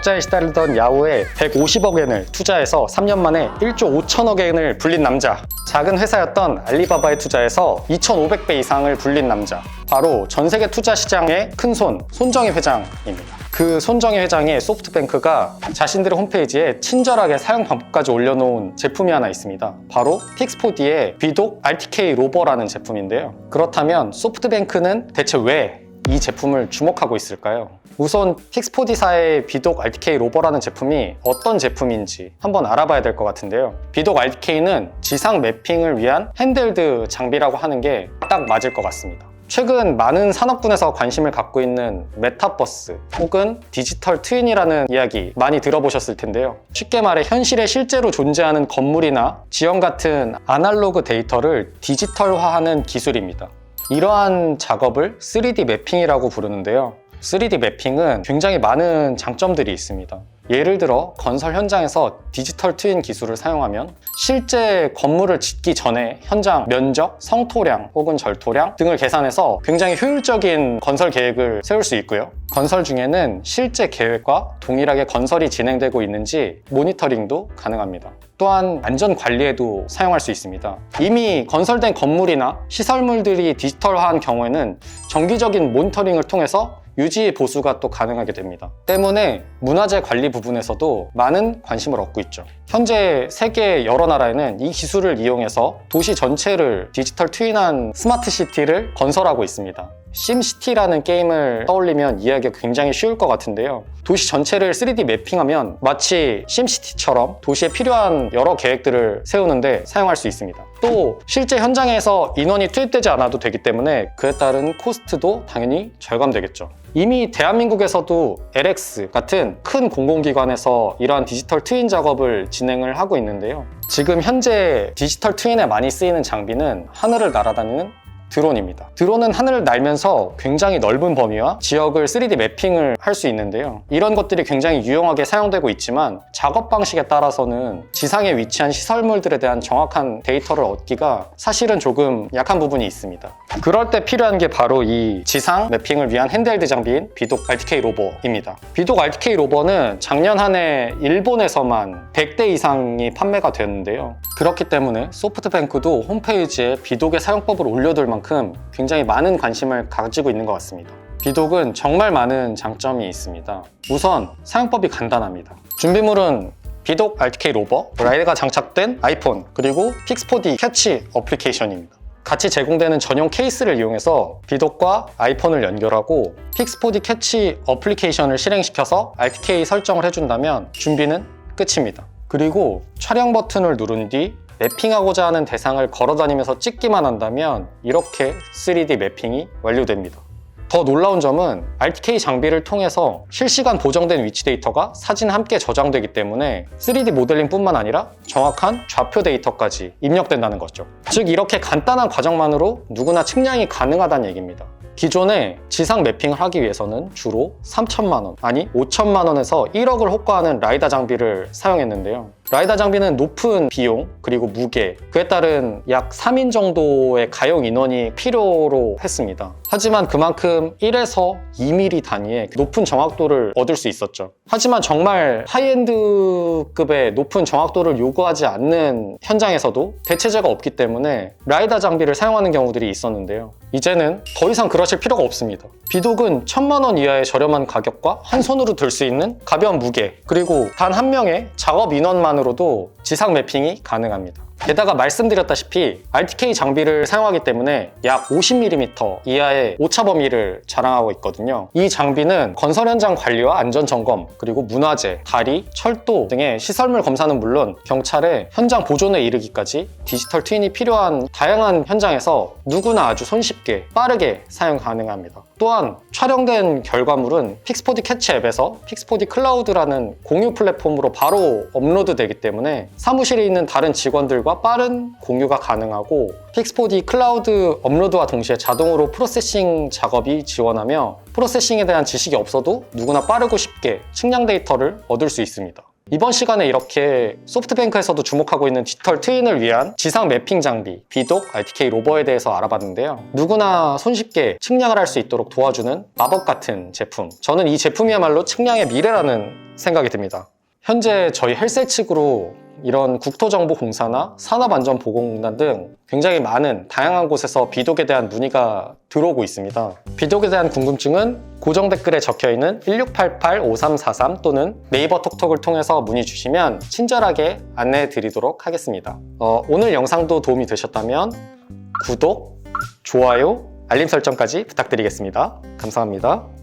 적자에 시달리던 야후에 150억 엔을 투자해서 3년 만에 1조 5천억 엔을 불린 남자. 작은 회사였던 알리바바에 투자해서 2,500배 이상을 불린 남자. 바로 전 세계 투자 시장의 큰 손, 손정희 회장입니다. 그 손정희 회장의 소프트뱅크가 자신들의 홈페이지에 친절하게 사용 방법까지 올려놓은 제품이 하나 있습니다. 바로 픽스포디의 비독 RTK 로버라는 제품인데요. 그렇다면 소프트뱅크는 대체 왜 이 제품을 주목하고 있을까요? 우선 픽스포디사의 비독 RTK 로버라는 제품이 어떤 제품인지 한번 알아봐야 될 것 같은데요. 비독 RTK는 지상 매핑을 위한 핸들드 장비라고 하는 게 딱 맞을 것 같습니다. 최근 많은 산업군에서 관심을 갖고 있는 메타버스 혹은 디지털 트윈이라는 이야기 많이 들어보셨을 텐데요. 쉽게 말해 현실에 실제로 존재하는 건물이나 지형 같은 아날로그 데이터를 디지털화하는 기술입니다. 이러한 작업을 3D 매핑이라고 부르는데요. 3D 매핑은 굉장히 많은 장점들이 있습니다. 예를 들어 건설 현장에서 디지털 트윈 기술을 사용하면 실제 건물을 짓기 전에 현장 면적, 성토량 혹은 절토량 등을 계산해서 굉장히 효율적인 건설 계획을 세울 수 있고요. 건설 중에는 실제 계획과 동일하게 건설이 진행되고 있는지 모니터링도 가능합니다. 또한 안전 관리에도 사용할 수 있습니다. 이미 건설된 건물이나 시설물들이 디지털화한 경우에는 정기적인 모니터링을 통해서 유지 보수가 또 가능하게 됩니다. 때문에 문화재 관리 부분에서도 많은 관심을 얻고 있죠. 현재 세계 여러 나라에는 이 기술을 이용해서 도시 전체를 디지털 트윈한 스마트 시티를 건설하고 있습니다. 심시티라는 게임을 떠올리면 이해하기가 굉장히 쉬울 것 같은데요. 도시 전체를 3D 매핑하면 마치 심시티처럼 도시에 필요한 여러 계획들을 세우는데 사용할 수 있습니다. 또 실제 현장에서 인원이 투입되지 않아도 되기 때문에 그에 따른 코스트도 당연히 절감되겠죠. 이미 대한민국에서도 LX 같은 큰 공공기관에서 이러한 디지털 트윈 작업을 진행을 하고 있는데요. 지금 현재 디지털 트윈에 많이 쓰이는 장비는 하늘을 날아다니는 드론입니다. 드론은 하늘을 날면서 굉장히 넓은 범위와 지역을 3D 매핑을 할 수 있는데요. 이런 것들이 굉장히 유용하게 사용되고 있지만 작업 방식에 따라서는 지상에 위치한 시설물들에 대한 정확한 데이터를 얻기가 사실은 조금 약한 부분이 있습니다. 그럴 때 필요한 게 바로 이 지상 매핑을 위한 핸드헬드 장비인 비독 RTK 로버입니다. 비독 RTK 로버는 작년 한 해 일본에서만 100대 이상이 판매가 되었는데요. 그렇기 때문에 소프트뱅크도 홈페이지에 비독의 사용법을 올려둘 만큼 굉장히 많은 관심을 가지고 있는 것 같습니다. 비독은 정말 많은 장점이 있습니다. 우선 사용법이 간단합니다. 준비물은 비독 RTK 로버, 라이드가 장착된 아이폰, 그리고 픽스포디 캐치 어플리케이션입니다. 같이 제공되는 전용 케이스를 이용해서 비독과 아이폰을 연결하고 픽스포디 캐치 어플리케이션을 실행시켜서 RTK 설정을 해준다면 준비는 끝입니다. 그리고 촬영 버튼을 누른 뒤 매핑하고자 하는 대상을 걸어다니면서 찍기만 한다면 이렇게 3D 매핑이 완료됩니다. 더 놀라운 점은 RTK 장비를 통해서 실시간 보정된 위치 데이터가 사진 함께 저장되기 때문에 3D 모델링뿐만 아니라 정확한 좌표 데이터까지 입력된다는 거죠. 즉 이렇게 간단한 과정만으로 누구나 측량이 가능하다는 얘기입니다. 기존에 지상 매핑을 하기 위해서는 주로 3천만 원, 아니 5천만 원에서 1억을 호가하는 라이다 장비를 사용했는데요. 라이다 장비는 높은 비용 그리고 무게 그에 따른 약 3인 정도의 가용 인원이 필요로 했습니다. 하지만 그만큼 1에서 2mm 단위의 높은 정확도를 얻을 수 있었죠. 하지만 정말 하이엔드급의 높은 정확도를 요구하지 않는 현장에서도 대체제가 없기 때문에 라이다 장비를 사용하는 경우들이 있었는데요. 이제는 더 이상 그러실 필요가 없습니다. 비독은 천만 원 이하의 저렴한 가격과 한 손으로 들 수 있는 가벼운 무게 그리고 단 한 명의 작업 인원 만으로도 지상 매핑이 가능합니다. 게다가 말씀드렸다시피 RTK 장비를 사용하기 때문에 약 50mm 이하의 오차 범위를 자랑하고 있거든요. 이 장비는 건설 현장 관리와 안전 점검, 그리고 문화재, 다리, 철도 등의 시설물 검사는 물론 경찰의 현장 보존에 이르기까지 디지털 트윈이 필요한 다양한 현장에서 누구나 아주 손쉽게 빠르게 사용 가능합니다. 또한 촬영된 결과물은 픽스포디 캐치 앱에서 픽스포디 클라우드라는 공유 플랫폼으로 바로 업로드 되기 때문에 사무실에 있는 다른 직원들과 빠른 공유가 가능하고 픽스포디 클라우드 업로드와 동시에 자동으로 프로세싱 작업이 지원하며 프로세싱에 대한 지식이 없어도 누구나 빠르고 쉽게 측량 데이터를 얻을 수 있습니다. 이번 시간에 이렇게 소프트뱅크에서도 주목하고 있는 디지털 트윈을 위한 지상 매핑 장비 비독 RTK 로버에 대해서 알아봤는데요. 누구나 손쉽게 측량을 할 수 있도록 도와주는 마법 같은 제품. 저는 이 제품이야말로 측량의 미래라는 생각이 듭니다. 현재 저희 헬셀 측으로 이런 국토정보공사나 산업안전보건공단 등 굉장히 많은 다양한 곳에서 비독에 대한 문의가 들어오고 있습니다. 비독에 대한 궁금증은 고정 댓글에 적혀 있는 1688-5343 또는 네이버 톡톡을 통해서 문의 주시면 친절하게 안내해 드리도록 하겠습니다. 어, 오늘 영상도 도움이 되셨다면 구독, 좋아요, 알림 설정까지 부탁드리겠습니다. 감사합니다.